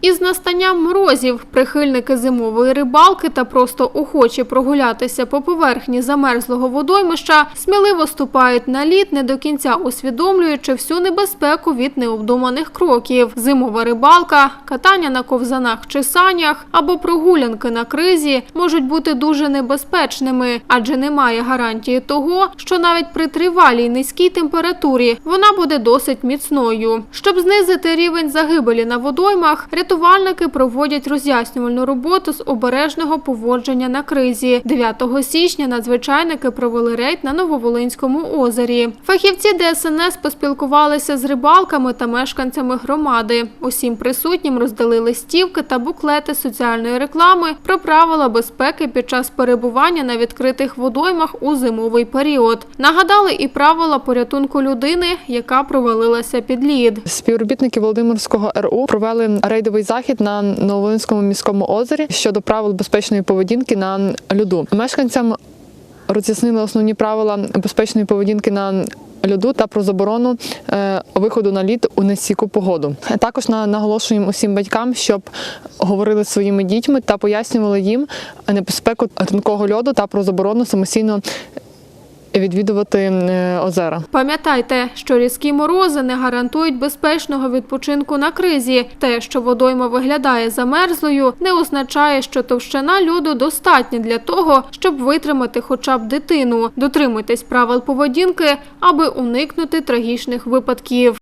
Із настанням морозів прихильники зимової рибалки та просто охочі прогулятися по поверхні замерзлого водоймища сміливо ступають на лід, не до кінця усвідомлюючи всю небезпеку від необдуманих кроків. Зимова рибалка, катання на ковзанах чи санях або прогулянки на кризі можуть бути дуже небезпечними, адже немає гарантії того, що навіть при тривалій низькій температурі вона буде досить міцною. Щоб знизити рівень загибелі на водоймах, рятувальники проводять роз'яснювальну роботу з обережного поводження на кризі. 9 січня надзвичайники провели рейд на Нововолинському озері. Фахівці ДСНС поспілкувалися з рибалками та мешканцями громади. Усім присутнім роздали листівки та буклети соціальної реклами про правила безпеки під час перебування на відкритих водоймах у зимовий період. Нагадали і правила порятунку людини, яка провалилася під лід. Співробітники Володимирського РУ провели рейдовий захід на Нововолинському міському озері щодо правил безпечної поведінки на льоду. Мешканцям роз'яснили основні правила безпечної поведінки на льоду та про заборону е, виходу на лід у несіку погоду. Також на- наголошуємо усім батькам, щоб говорили зі своїми дітьми та пояснювали їм небезпеку тонкого льоду та про заборону самостійно відвідувати е, озера. Пам'ятайте, що різкі морози не гарантують безпечного відпочинку на кризі. Те, що водойма виглядає замерзлою, не означає, що товщина льоду достатня для того, щоб витримати хоча б дитину. Дотримуйтесь правил поведінки, аби уникнути трагічних випадків.